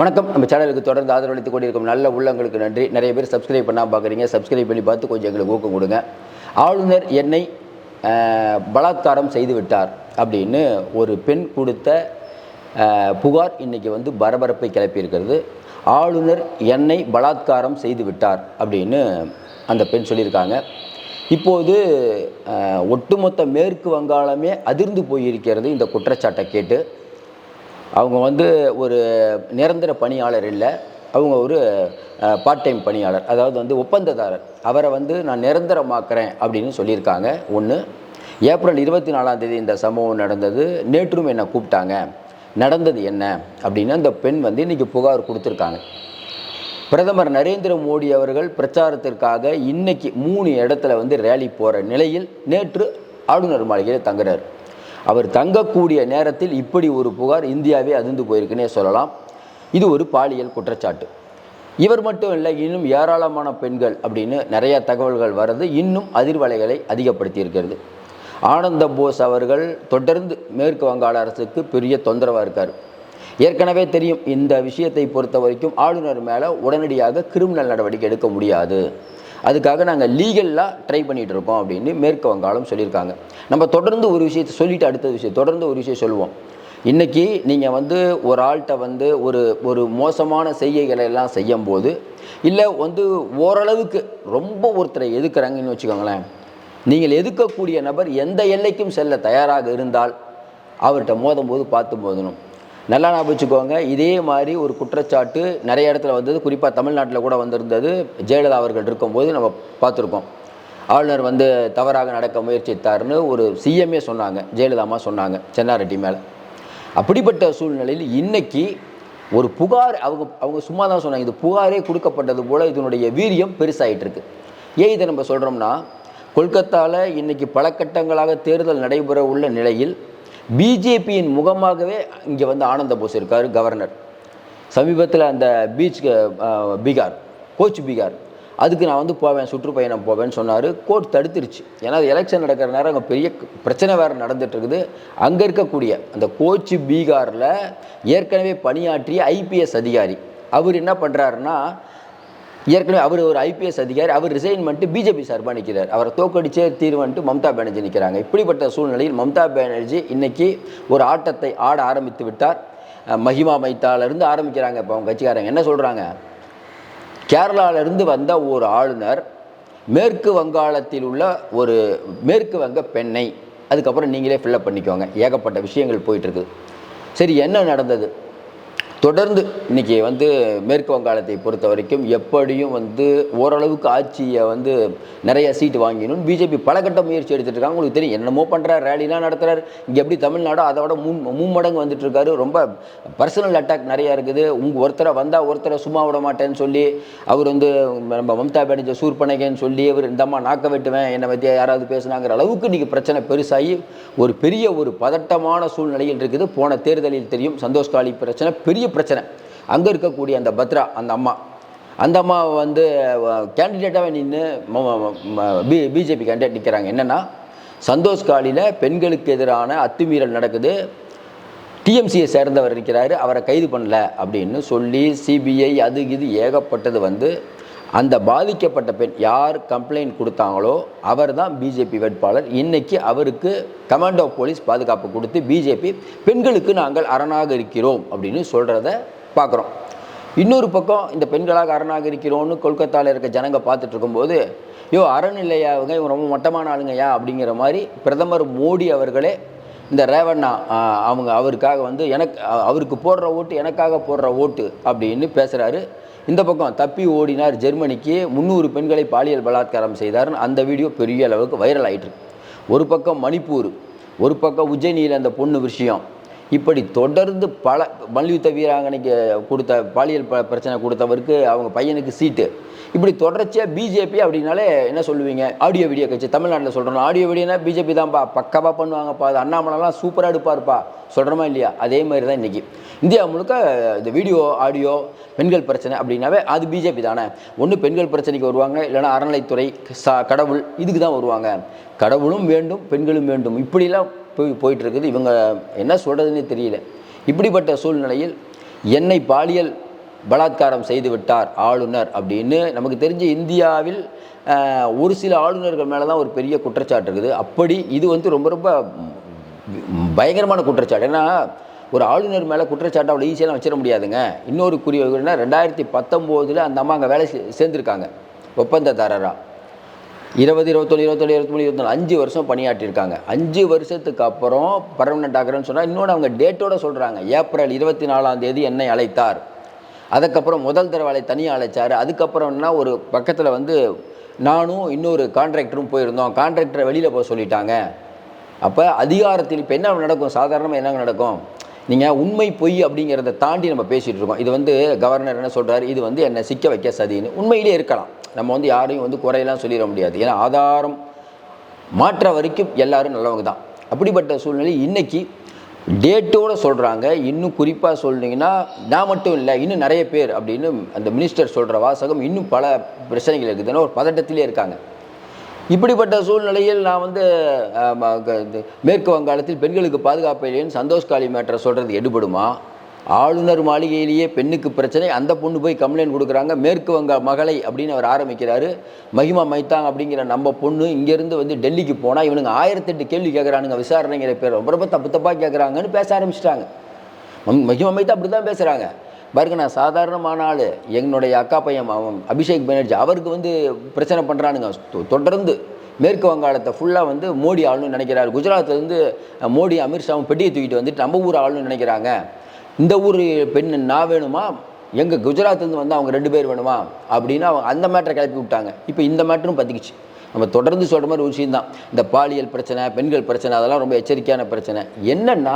வணக்கம். நம்ம சேனலுக்கு தொடர்ந்து ஆதரவளித்துக் கொண்டிருக்கும் நல்ல உள்ளங்களுக்கு நன்றி. நிறைய பேர் சப்ஸ்கிரைப் பண்ணால் பார்க்குறீங்க சப்ஸ்கிரைப் பண்ணி பார்த்து கொஞ்சம் எங்களுக்கு ஊக்கம் கொடுங்க. ஆளுநர் என்னை பலாத்காரம் செய்து விட்டார் அப்படின்னு ஒரு பெண் கொடுத்த புகார் இன்றைக்கி வந்து பரபரப்பை கிளப்பியிருக்கிறது. ஆளுநர் என்னை பலாத்காரம் செய்து விட்டார் அப்படின்னு அந்த பெண் சொல்லியிருக்காங்க. இப்போது ஒட்டுமொத்த மேற்கு வங்காளமே அதிர்ந்து போயிருக்கிறது இந்த குற்றச்சாட்டை கேட்டு. அவங்க வந்து ஒரு நிரந்தர பணியாளர் இல்லை. அவங்க ஒரு பார்ட் டைம் பணியாளர். அதாவது வந்து ஒப்பந்ததாரர். அவரை வந்து நான் நிரந்தரமாக்குறேன் அப்படின்னு சொல்லியிருக்காங்க. ஒன்று ஏப்ரல் இருபத்தி நாலாம் தேதி இந்த சம்பவம் நடந்தது. நேற்றும் என்னை கூப்பிட்டாங்க. நடந்தது என்ன? அப்படின்னு அந்த பெண் வந்து இன்றைக்கி புகார் கொடுத்துருக்காங்க. பிரதமர் நரேந்திர மோடி அவர்கள் பிரச்சாரத்திற்காக இன்னைக்கு மூணு இடத்துல வந்து ரேலி போகிற நிலையில் நேற்று ஆளுநர் மாளிகையில் தங்குறார். அவர் தங்கக்கூடிய நேரத்தில் இப்படி ஒரு புகார் இந்தியாவே அதிர்ந்து போயிருக்குன்னே சொல்லலாம். இது ஒரு பாலியல் குற்றச்சாட்டு. இவர் மட்டும் இல்லை இன்னும் ஏராளமான பெண்கள் அப்படின்னு நிறைய தகவல்கள் வர்றது இன்னும் அதிர்வலைகளை அதிகப்படுத்தி இருக்கிறது ஆனந்த போஸ் அவர்கள் தொடர்ந்து மேற்கு வங்காள அரசுக்கு பெரிய தொந்தரவாக இருக்கார். ஏற்கனவே தெரியும் இந்த விஷயத்தை பொறுத்த வரைக்கும் ஆளுநர் மேலே உடனடியாக கிரிமினல் நடவடிக்கை எடுக்க முடியாது. அதுக்காக நாங்கள் லீகலாக ட்ரை பண்ணிகிட்டு இருக்கோம் அப்படின்னு மேற்கு வங்காளம் சொல்லியிருக்காங்க. நம்ம தொடர்ந்து ஒரு விஷயத்தை சொல்லிட்டு அடுத்த விஷயம் தொடர்ந்து ஒரு விஷயம் சொல்லுவோம். இன்றைக்கி நீங்கள் வந்து ஒரு ஆள்கிட்ட வந்து ஒரு ஒரு மோசமான செய்கைகளை எல்லாம் செய்யும்போது இல்லை வந்து ஓரளவுக்கு ரொம்ப ஒருத்தரை எதுக்குறாங்கன்னு வச்சுக்கோங்களேன். நீங்கள் எதுக்கக்கூடிய நபர் எந்த எல்லைக்கும் செல்ல தயாராக இருந்தால் அவர்கிட்ட மோதும்போது பார்த்து மோதணும். நல்லா ஞாபகம் வச்சுக்கோங்க இதே மாதிரி ஒரு குற்றச்சாட்டு நிறைய இடத்துல வந்தது. குறிப்பாக தமிழ்நாட்டில் கூட வந்திருந்தது. ஜெயலலிதா அவர்கள் இருக்கும்போது நம்ம பார்த்துருக்கோம். ஆளுநர் வந்து தவறாக நடக்க முயற்சித்தார்னு ஒரு சிஎம்ஏ சொன்னாங்க. ஜெயலலிதாமா சொன்னாங்க சென்னாரெட்டி மேலே. அப்படிப்பட்ட சூழ்நிலையில் இன்னைக்கு ஒரு புகார் அவங்க அவங்க சும்மா தான் சொன்னாங்க. இது புகாரே கொடுக்கப்பட்டது போல் இதனுடைய வீரியம் பெருசாகிட்டு இருக்கு. ஏன் இதை நம்ம சொல்கிறோம்னா கொல்கத்தாவில் இன்றைக்கி பல கட்டங்களாக தேர்தல் நடைபெற உள்ள நிலையில் பிஜேபியின் முகமாகவே இங்கே வந்து ஆனந்த போஸ் இருக்கார் கவர்னர் சமீபத்தில் அந்த பீச் பீகார் கோச் பீகார். அதுக்கு நான் வந்து போவேன் சுற்றுப்பயணம் போவேன்னு சொன்னார். கோர்ட் தடுத்துருச்சு. ஏன்னா அது எலெக்ஷன் நடக்கிற நேரம் அங்கே பெரிய பிரச்சனை வேறு நடந்துட்டு இருக்குது அங்கே இருக்கக்கூடிய அந்த கோச்சு பீகாரில் ஏற்கனவே பணியாற்றிய ஐபிஎஸ் அதிகாரி. அவர் என்ன பண்ணுறாருன்னா ஏற்கனவே அவர் ஒரு ஐபிஎஸ் அதிகாரி அவர் ரிசைன் பண்ணிட்டு பிஜேபி சார்பாக நிற்கிறார். அவரை தோக்கடிச்சே தீர்வன்ட்டு மம்தா பானர்ஜி நிற்கிறாங்க. இப்படிப்பட்ட சூழ்நிலையில் மம்தா பானர்ஜி இன்னைக்கு ஒரு ஆட்டத்தை ஆட ஆரம்பித்து விட்டார். மஹிமா மைத்தாலேருந்து ஆரம்பிக்கிறாங்க. இப்போ அவங்க கட்சிக்காரங்க என்ன சொல்கிறாங்க கேரளாவிலிருந்து வந்த ஒரு ஆளுநர் மேற்கு வங்காளத்தில் உள்ள ஒரு மேற்கு வங்க பெண்ணை அதுக்கப்புறம் நீங்களே ஃபில்லப் பண்ணிக்கோங்க. ஏகப்பட்ட விஷயங்கள் போயிட்டுருக்குது சரி என்ன நடந்தது? தொடர்ந்து இன்னைக்கு வந்து மேற்கு வங்காளத்தை பொறுத்த வரைக்கும் எப்படியும் வந்து ஓரளவுக்கு ஆட்சியை வந்து நிறைய சீட்டு வாங்கிடணும் பிஜேபி பல கட்ட முயற்சி எடுத்துகிட்டு இருக்காங்க. உங்களுக்கு தெரியும் என்னமோ பண்ணுறாரு ரேலிலாம் நடத்துகிறார் இங்கே எப்படி தமிழ்நாடோ அதை விட மூணு மும்மடங்கு வந்துட்டுருக்காரு ரொம்ப பர்சனல் அட்டாக் நிறையா இருக்குது. உங்கள் ஒருத்தரை வந்தால் ஒருத்தரை சும்மா விட மாட்டேன்னு சொல்லி அவர் வந்து நம்ம மம்தா பானர்ஜி சூர் சொல்லி அவர் இந்தம்மா நாக்க வெட்டுவேன் என்னை பற்றி யாராவது பேசுனாங்கிற அளவுக்கு இன்றைக்கி பிரச்சனை பெருசாகி ஒரு பெரிய ஒரு பதட்டமான சூழ்நிலையில் இருக்குது. போன தேர்தலில் தெரியும் சந்தோஷ் காலி பிரச்சனை பெரிய பிரச்சனை. அங்கே இருக்கக்கூடிய அந்த பத்ரா அந்த அம்மா. அந்த அம்மா வந்து கேண்டிடேட்டாகவே நின்று பி பிஜேபி கேண்டிடேட் நிற்கிறாங்க என்னென்னா சந்தோஷ் காலியில் பெண்களுக்கு எதிரான அத்துமீறல் நடக்குது. டிஎம்சியை சேர்ந்தவர் இருக்கிறாரு. அவரை கைது பண்ணல அப்படின்னு சொல்லி சிபிஐ அது இது ஏகப்பட்டது வந்து அந்த பாதிக்கப்பட்ட பெண் யார் கம்ப்ளைண்ட் கொடுத்தாங்களோ அவர் தான் பிஜேபி வேட்பாளர். இன்னைக்கு அவருக்கு கமாண்டோ போலீஸ் பாதுகாப்பு கொடுத்து பிஜேபி பெண்களுக்கு நாங்கள் அரணாக இருக்கிறோம் அப்படின்னு சொல்கிறத பார்க்குறோம். இன்னொரு பக்கம் இந்த பெண்களாக அரணாக இருக்கிறோன்னு கொல்கத்தாவில் இருக்க ஜனங்க பார்த்துட்டு இருக்கும்போது ஐயோ அரண் இல்லையா? இவங்க இவங்க ரொம்ப மட்டமான ஆளுங்கய்யா? அப்படிங்கிற மாதிரி பிரதமர் மோடி அவர்களே இந்த ரேவண்ணா அவங்க அவருக்காக வந்து எனக்கு அவருக்கு போடுற ஓட்டு எனக்காக போடுற ஓட்டு அப்படின்னு பேசுகிறாரு இந்த பக்கம் தப்பி ஓடினார் ஜெர்மனிக்கு முந்நூறு பெண்களை பாலியல் பலாத்காரம் செய்தார் அந்த வீடியோ பெரிய அளவுக்கு வைரல் ஆயிட்டுருக்கு ஒரு பக்கம் மணிப்பூர் ஒரு பக்கம் உஜ்ஜயினியில் அந்த பொண்ணு விஷயம். இப்படி தொடர்ந்து பல மல்யுத்த வீராங்கனைக்கு கொடுத்த பாலியல் ப பிரச்சனை கொடுத்தவருக்கு அவங்க பையனுக்கு சீட்டு. இப்படி தொடர்ச்சியாக பிஜேபி அப்படின்னாலே என்ன சொல்லுவீங்க? ஆடியோ வீடியோ கட்சி தமிழ்நாட்டில் சொல்கிறோம் ஆடியோ வீடியோனா பிஜேபி தான்ப்பா பக்கவாக பண்ணுவாங்கப்பா. அது அண்ணாமலைலாம் சூப்பராக எடுப்பாருப்பா. சொல்கிறோமா இல்லையா? அதே மாதிரி தான் இன்றைக்கி இந்தியா முழுக்க இந்த வீடியோ ஆடியோ பெண்கள் பிரச்சனை அப்படின்னாவே அது பிஜேபி தானே. ஒன்று பெண்கள் பிரச்சனைக்கு வருவாங்க இல்லைனா அறநிலைத்துறை சா கடவுள் இதுக்கு தான் வருவாங்க. கடவுளும் வேண்டும் பெண்களும் வேண்டும். இப்படிலாம் போய் போயிட்டுருக்குது. இவங்க என்ன சொல்கிறதுனே தெரியல. இப்படிப்பட்ட சூழ்நிலையில் என்னை பாலியல் பலாத்காரம் செய்துவிட்டார் ஆளுநர் அப்படின்னு நமக்கு தெரிஞ்ச இந்தியாவில் ஒரு சில ஆளுநர்கள் மேலே தான் ஒரு பெரிய குற்றச்சாட்டு இருக்குது. அப்படி இது வந்து ரொம்ப ரொம்ப பயங்கரமான குற்றச்சாட்டு. ஏன்னா ஒரு ஆளுநர் மேலே குற்றச்சாட்டு அவ்வளோ ஈஸியெல்லாம் வச்சிட முடியாதுங்க. இன்னொரு குறியீடுனா ரெண்டாயிரத்தி பத்தொம்போதில் அந்த அம்மா அங்கே வேலை செ- சேர்ந்துருக்காங்க. ஒப்பந்ததாரராக இருபது இருபத்தொன்று இருபத்தொன்று இருபத்தி இருபத்தொன்று அஞ்சு வருஷம் பணியாற்றியிருக்காங்க. அஞ்சு வருஷத்துக்கு அப்புறம் பர்மனெண்ட் ஆகிறேன்னு சொன்னால் இன்னொன்று அவங்க டேட்டோட சொல்கிறாங்க ஏப்ரல் இருபத்தி நாலாம் தேதி என்னை அழைத்தார். அதுக்கப்புறம் முதல் தடவை அழை தனியாக அழைச்சார். அதுக்கப்புறம்னா ஒரு பக்கத்தில் வந்து நானும் இன்னொரு கான்ட்ராக்டரும் போயிருந்தோம். கான்ட்ராக்டரை வெளியில் போக சொல்லிட்டாங்க. அப்போ அதிகாரத்தில் இப்போ என்ன நடக்கும்? சாதாரணமாக என்ன நடக்கும்? நீங்கள் உண்மை பொய் அப்படிங்கிறத தாண்டி நம்ம பேசிகிட்டு இருக்கோம். இது வந்து கவர்னர் என்ன சொல்கிறாரு இது வந்து என்னை சிக்க வைக்க சதின்னு உண்மையிலே இருக்கலாம். நம்ம வந்து யாரையும் வந்து குறையெல்லாம் சொல்லிட முடியாது. ஏன்னா ஆதாரம் மாற்ற வரைக்கும் எல்லாரும் நல்லவங்க தான். அப்படிப்பட்ட சூழ்நிலை இன்றைக்கி டேட்டோட சொல்கிறாங்க இன்னும் குறிப்பாக சொல்லிங்கன்னா நான் மட்டும் இல்லை இன்னும் நிறைய பேர் அப்படின்னு அந்த மினிஸ்டர் சொல்கிற வாசகம் இன்னும் பல பிரச்சனைகள் இருக்குதுன்னு ஒரு பதட்டத்திலே இருக்காங்க. இப்படிப்பட்ட சூழ்நிலையில் நான் வந்து மேற்கு வங்காளத்தில் பெண்களுக்கு பாதுகாப்பு இல்லைன்னு சந்தோஷ் காளி மேட்டரை சொல்கிறது எடுபடுமா? ஆளுநர் மாளிகையிலேயே பெண்ணுக்கு பிரச்சனை அந்த பொண்ணு போய் கம்ப்ளைண்ட் கொடுக்குறாங்க மேற்கு வங்க மகளை அப்படின்னு அவர் ஆரம்பிக்கிறாரு. மகிமா மைத்தாங் அப்படிங்கிற நம்ம பொண்ணு இங்கேருந்து வந்து டெல்லிக்கு போனால் இவனுங்க ஆயிரத்தெட்டு கேள்வி கேட்குறானுங்க விசாரணைங்கிற பேர் ரொம்ப ரொம்ப தப்பு தப்பாக கேட்குறாங்கன்னு பேச ஆரம்பிச்சிட்டாங்க. மஹிமா மகிமா மைத்தா அப்படி தான் பேசுகிறாங்க பாருங்க நான் சாதாரணமான ஆள் என்னுடைய அக்கா பையன் அவன் அபிஷேக் பானர்ஜி அவருக்கு வந்து பிரச்சனை பண்ணுறானுங்க தொ- தொடர்ந்து மேற்கு வங்காளத்தை ஃபுல்லாக வந்து மோடி ஆளுன்னு நினைக்கிறாரு. குஜராத்லேருந்து மோடி அமித்ஷாவும் பெட்டியை தூக்கிட்டு வந்துட்டு நம்ம ஊர் ஆளுன்னு நினைக்கிறாங்க. இந்த ஊர் பெண் நான் வேணுமா? எங்கள் குஜராத்லேருந்து வந்து அவங்க ரெண்டு பேர் வேணுமா? அப்படின்னு அவங்க அந்த மேட்டரை கிளப்பி விட்டாங்க. இப்போ இந்த மேட்டரும் பற்றிக்கிச்சு நம்ம தொடர்ந்து சொல்கிற மாதிரி ஒரு விஷயம் தான் இந்த பாலியல் பிரச்சனை பெண்கள் பிரச்சனை அதெல்லாம் ரொம்ப எச்சரிக்கையான பிரச்சனை. என்னென்னா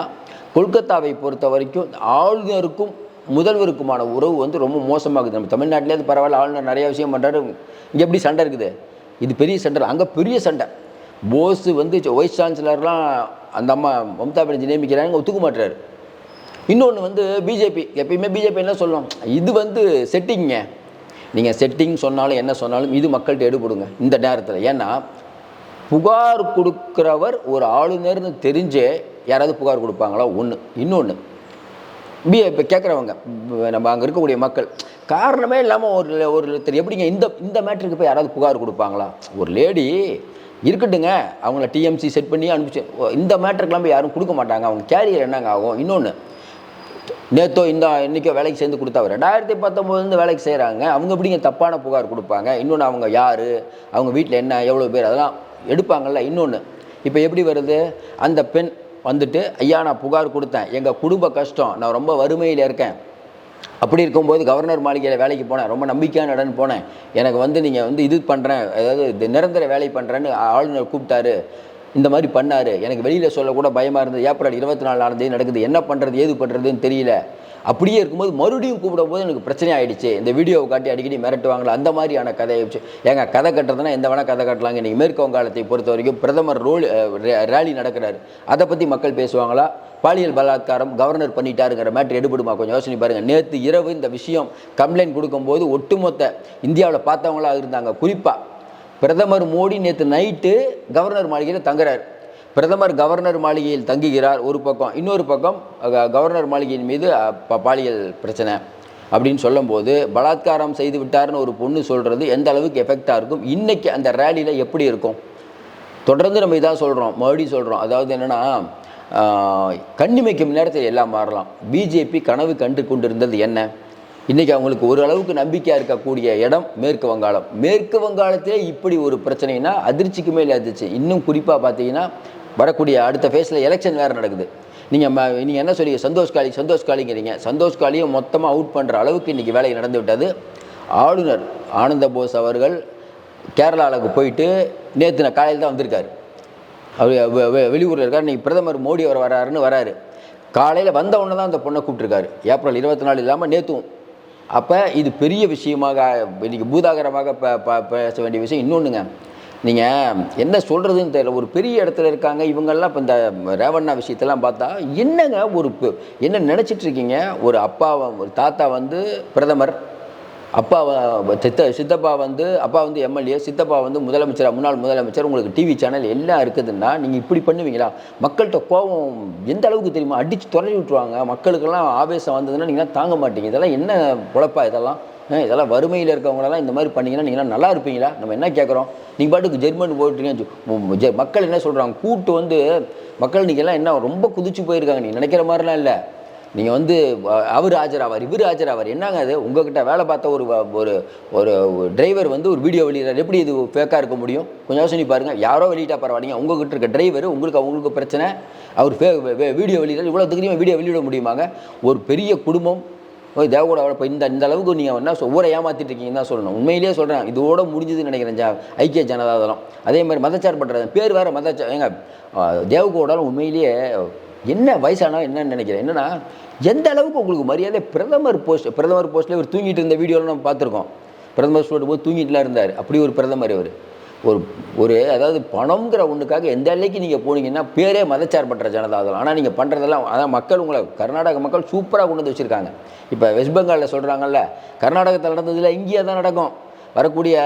கொல்கத்தாவை பொறுத்த வரைக்கும் ஆளுநருக்கும் முதல்வருக்குமான உறவு வந்து ரொம்ப மோசமாகுது. நம்ம தமிழ்நாட்டிலே அது பரவாயில்ல ஆளுநர் நிறைய விஷயம் பண்ணுறாரு இங்கே எப்படி சண்டை இருக்குது? இது பெரிய சண்டை அங்கே பெரிய சண்டை. போஸ் வந்து வைஸ் சான்சலர்லாம் அந்த அம்மா மம்தா பானர்ஜி நியமிக்கிறாங்க ஒத்துக்க மாட்டுறாரு இன்னொன்று வந்து பிஜேபி எப்பயுமே பிஜேபி என்ன சொல்லும் இது வந்து செட்டிங்க நீங்கள் செட்டிங் சொன்னாலும் என்ன சொன்னாலும் இது மக்கள்கிட்ட எடுபடுங்க. இந்த நேரத்தில். ஏன்னா புகார் கொடுக்குறவர் ஒரு ஆளுநர்னு தெரிஞ்சே யாராவது புகார் கொடுப்பாங்களா? ஒன்று இன்னொன்று பி இப்போ கேட்குறவங்க நம்ம அங்கே இருக்கக்கூடிய மக்கள் காரணமே இல்லாமல் ஒரு ஒரு ஒருத்தர் எப்படிங்க இந்த இந்த மேட்ருக்கு போய் யாராவது புகார் கொடுப்பாங்களா? ஒரு லேடி இருக்கட்டுங்க. அவங்கள டிஎம்சி செட் பண்ணி அனுப்பிச்சு இந்த மேட்ருக்கெல்லாம் போய் யாரும் கொடுக்க மாட்டாங்க. அவங்க கேரியர் என்னங்க ஆகும்? இன்னொன்று நேத்தோ இந்த இன்றைக்கோ வேலைக்கு சேர்ந்து கொடுத்தவர். ரெண்டாயிரத்தி பத்தொம்போதுலேருந்து வேலைக்கு செய்கிறாங்க அவங்க எப்படிங்க தப்பான புகார் கொடுப்பாங்க? இன்னொன்று அவங்க யார்? அவங்க வீட்டில் என்ன? எவ்வளோ பேர்? அதெல்லாம் எடுப்பாங்கல்ல இன்னொன்று இப்போ எப்படி வருது? அந்த பெண் வந்துட்டு ஐயா நான் புகார் கொடுத்தேன். எங்கள் குடும்ப கஷ்டம். நான் ரொம்ப வறுமையில் இருக்கேன். அப்படி இருக்கும்போது கவர்னர் மாளிகையில் வேலைக்கு போனேன். ரொம்ப நம்பிக்கையான இடம்னு போனேன். எனக்கு வந்து நீங்கள் வந்து இது பண்ணுறேன் அதாவது நிரந்தர வேலை பண்ணுறேன்னு ஆளுநர் கூப்பிட்டாரு. இந்த மாதிரி பண்ணாரு. எனக்கு வெளியில் சொல்லக்கூட பயமாக இருந்தது. ஏப்ரல் இருபத்தி நாலு தேதி நடக்குது. என்ன பண்ணுறது ஏது பண்ணுறதுன்னு தெரியல. அப்படியே இருக்கும்போது மறுபடியும் கூப்பிடும் போது எனக்கு பிரச்சனை ஆகிடுச்சு இந்த வீடியோவை காட்டி அடிக்கடி மிரட்டுவாங்களா? அந்த மாதிரியான கதையை வச்சு. ஏங்க கதை கட்டுறதுனா எந்த வேணால் கதை கட்டலாங்க. இன்றைக்கி மேற்கு வங்காளத்தை பொறுத்த வரைக்கும் பிரதமர் ரோல் ரேலி நடக்கிறாரு. அதை பற்றி மக்கள் பேசுவாங்களா? பாலியல் பலாத்காரம் கவர்னர் பண்ணிட்டாருங்கிற மேட்ரு எடுபடுமா? கொஞ்சம் யோசனை பாருங்கள் நேற்று இரவு இந்த விஷயம் கம்ப்ளைண்ட் கொடுக்கும்போது ஒட்டுமொத்த இந்தியாவில் பார்த்தவங்களா இருந்தாங்க. குறிப்பாக பிரதமர் மோடி நேற்று நைட்டு கவர்னர் மாளிகையில் தங்குறார். பிரதமர் கவர்னர் மாளிகையில் தங்குகிறார் ஒரு பக்கம். இன்னொரு பக்கம் கவர்னர் மாளிகையின் மீது பாலியல் பிரச்சனை அப்படின்னு சொல்லும்போது பலாத்காரம் செய்து விட்டார்னு ஒரு பொண்ணு சொல்கிறது எந்த அளவுக்கு எஃபெக்டாக இருக்கும்? இன்றைக்கி அந்த ரேலியில் எப்படி இருக்கும்? தொடர்ந்து நம்ம இதாக சொல்கிறோம் மறுபடியும் சொல்கிறோம் அதாவது என்னென்னா கண்ணிமைக்கும் நேரத்தில் எல்லாம் மாறலாம். பிஜேபி கனவு கண்டு கொண்டிருந்தது என்ன? இன்றைக்கி அவங்களுக்கு ஓரளவுக்கு நம்பிக்கையாக இருக்கக்கூடிய இடம் மேற்கு வங்காளம். மேற்கு வங்காளத்திலே இப்படி ஒரு பிரச்சனைனா அதிர்ச்சிக்கு மேலே அதிர்ச்சி. இன்னும் குறிப்பாக பார்த்தீங்கன்னா வரக்கூடிய அடுத்த ஃபேஸில் எலெக்ஷன் வேறு நடக்குது. நீங்கள் ம நீங்கள் என்ன சொல்லி சந்தோஷ் காளி சந்தோஷ் காளிங்கிறீங்க. சந்தோஷ் காளியை மொத்தமாக அவுட் பண்ணுற அளவுக்கு இன்றைக்கி வேலை நடந்து விட்டது. ஆளுநர் ஆனந்த போஸ் அவர்கள் கேரளாவுக்கு போயிட்டு நேற்று நான் காலையில் தான் வந்திருக்காரு. அவர் வெளியூரில் இருக்கார். இன்றைக்கி பிரதமர் மோடி அவர் வராருன்னு வராரு. காலையில் வந்த உடனே தான் அந்த பொண்ணை கூப்பிட்டுருக்காரு. ஏப்ரல் இருபத்தி நாலு இல்லாமல் நேற்றும் அப்போ இது பெரிய விஷயமாக இன்றைக்கி பூதாகரமாக ப ப பேச வேண்டிய விஷயம் இன்னொன்றுங்க நீங்கள் என்ன சொல்கிறதுன்னு தெரியல. ஒரு பெரிய இடத்துல இருக்காங்க. இவங்கெல்லாம் இப்போ இந்த ரேவண்ணா விஷயத்தெல்லாம் பார்த்தா என்னங்க ஒரு என்ன நினச்சிட்டு இருக்கீங்க? ஒரு அப்பா ஒரு தாத்தா வந்து பிரதமர். அப்பா சித்த சித்தப்பா வந்து அப்பா வந்து எம்எல்ஏ சித்தப்பா வந்து முதலமைச்சர் முன்னாள் முதலமைச்சர் உங்களுக்கு டிவி சேனல் எல்லாம் இருக்குதுன்னா நீங்கள் இப்படி பண்ணுவீங்களா? மக்கள்கிட்ட கோபம் எந்த அளவுக்கு தெரியுமா? அடித்து துறவி விட்டுருவாங்க. மக்களுக்கெல்லாம் ஆவேசம் வந்ததுன்னா நீங்களாம் தாங்க மாட்டீங்க. இதெல்லாம் என்ன பொழப்பா இதெல்லாம்? இதெல்லாம் வறுமையில் இருக்கவங்களெல்லாம் இந்த மாதிரி பண்ணிங்கன்னா நீங்களாம் நல்லா இருப்பீங்களா? நம்ம என்ன கேட்குறோம்? நீங்கள் பாட்டுக்கு ஜெர்மன் போயிட்டுருக்கீங்க மக்கள் என்ன சொல்கிறாங்க கூட்டு வந்து மக்கள் நீங்கள்லாம் என்ன ரொம்ப குதிச்சு போயிருக்காங்க. நீங்கள் நினைக்கிற மாதிரிலாம் இல்லை. நீங்கள் வந்து அவர் ஆஜராவார் இவர் ஆஜராவார் என்னங்க அது? உங்ககிட்ட வேலை பார்த்த ஒரு ஒரு ஒரு டிரைவர் வந்து ஒரு வீடியோ வெளியிடார் எப்படி இது ஃபேக்காக இருக்க முடியும்? கொஞ்சம் யோசனை பாருங்க. யாரோ வெளியிட்டா பரவாயில்லைங்க. உங்ககிட்ட இருக்க டிரைவர் உங்களுக்கு அவங்களுக்கு பிரச்சனை. அவர் ஃபே வீடியோ வெளியிடார் இவ்வளோ தைரியமாக வீடியோ வெளியிட முடியுமாங்க? ஒரு பெரிய குடும்பம். ஓய் தேவகோட இப்போ இந்த இந்த அளவுக்கு நீங்கள் என்ன ஒவ்வொரு ஏமாற்றிட்டு இருக்கீங்கன்னு தான் சொல்லணும். உண்மையிலேயே சொல்கிறேன் இதோட முடிஞ்சதுன்னு நினைக்கிறேன் ஜா ஐக்கிய ஜனதாதளம் அதே மாதிரி மதச்சார்பற்றது பேர் வேறு மதச்சா எங்க தேவகோடாலும் உண்மையிலேயே என்ன வயசானா என்னன்னு நினைக்கிறேன். என்னன்னா எந்த அளவுக்கு உங்களுக்கு மரியாதை பிரதமர் போஸ்ட் பிரதமர் போஸ்ட்டில் இவர் தூங்கிட்டு இருந்த வீடியோலாம் நம்ம பார்த்துருக்கோம். பிரதமர் சொல்லும் போது தூங்கிட்டுலாம் இருந்தார். அப்படி ஒரு பிரதமர் இவர். ஒரு ஒரு அதாவது பணங்கிற ஒன்றுக்காக எந்த அலைக்கு நீங்கள் போனீங்கன்னா பேரே மதச்சார்பற்ற அதெல்லாம் ஆனால் நீங்கள் பண்ணுறதெல்லாம் அதான் மக்கள் உங்களை கர்நாடக மக்கள் சூப்பராக கொண்டு வந்து வச்சுருக்காங்க. இப்போ வெஸ்ட் பெங்காலில் சொல்கிறாங்கல்ல கர்நாடகத்தில் நடந்ததில் இங்கேயே தான் நடக்கும். வரக்கூடிய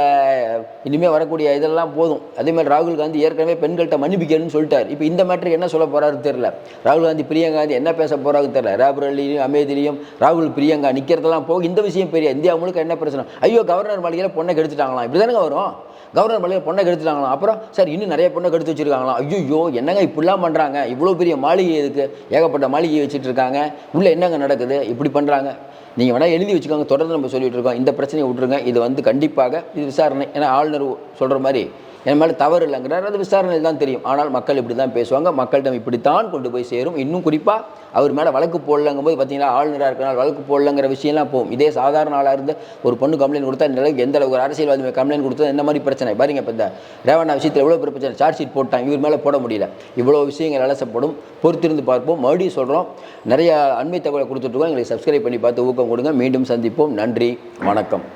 இனிமேல் வரக்கூடிய இதெல்லாம் போதும். அதேமாதிரி ராகுல் காந்தி ஏற்கனவே பெண்கள்கிட்ட மன்னிப்பிக்கணும்னு சொல்லிட்டார். இப்போ இந்த மேட்ரு என்ன சொல்ல போகிறாரு தெரில ராகுல் காந்தி பிரியங்கா காந்தி என்ன பேச போகிறாரு தெரில ரேபரலியும் அமேதிலையும் ராகுல் பிரியங்கா நிற்கிறதெல்லாம் போக இந்த விஷயம் பெரிய இந்தியா முழுக்க என்ன பிரச்சனை? ஐயோ கவர்னர் மாளிகையில் பொண்ணை கெடுத்துட்டாங்களாம். இப்படி தானே வரும்? கவர்னர் மாளிகை பொண்ணை கெடுத்துட்டாங்களாம். அப்புறம் சார் இன்னும் நிறைய பொண்ணை கெடுத்து வச்சிருக்காங்களாம். ஐயோ என்னங்க இப்படிலாம் பண்ணுறாங்க இவ்வளோ பெரிய மாளிகை இருக்குது ஏகப்பட்ட மாளிகையை வச்சுட்டு இருக்காங்க உள்ளே என்னங்க நடக்குது? இப்படி பண்ணுறாங்க நீங்கள் வேணால் எழுதி வச்சுக்கோங்க. தொடர்ந்து நம்ம சொல்லிகிட்டு இருக்கோம். இந்த பிரச்சனையை விட்டுருங்க. இது வந்து கண்டிப்பாக இது விசாரணை ஏன்னா ஆளுநர் சொல்கிற மாதிரி என் மேலே தவறு இல்லைங்கிறார். அது விசாரணையில் தான் தெரியும். ஆனால் மக்கள் இப்படி தான் பேசுவாங்க. மக்களிடம் இப்படித்தான் கொண்டு போய் சேரும். இன்னும் குறிப்பாக அவர் மேலே வழக்கு போடலங்கும் போது பார்த்தீங்கன்னா ஆளுநராக இருக்கனால வழக்கு போடலங்கிற விஷயம்லாம் போகும். இதே சாதாரண ஆளாக இருந்து ஒரு பொண்ணு கம்ப்ளைண்ட் கொடுத்தா இந்த அளவுக்கு எந்த அளவுக்கு ஒரு அரசியல்வாதி கம்ப்ளைண்ட் கொடுத்தா இந்த மாதிரி பிரச்சனை? பாருங்க இப்போ இந்த ரேவண்ணா விஷயத்தில் எவ்வளோ பெரிய பிரச்சனை? சார்ஜ் ஷீட் போட்டாங்க. இவர் மேலே போட முடியல. இவ்வளோ விஷயங்கள் அலசப்படும். பொறுத்திருந்து பார்ப்போம். மறுபடியும் சொல்கிறோம் நிறைய அண்மை தகவலை கொடுத்துட்ருக்கோம் எங்களுக்கு சப்ஸ்கிரைப் பண்ணி பார்த்து ஊக்கம் கொடுங்க. மீண்டும் சந்திப்போம். நன்றி. வணக்கம்.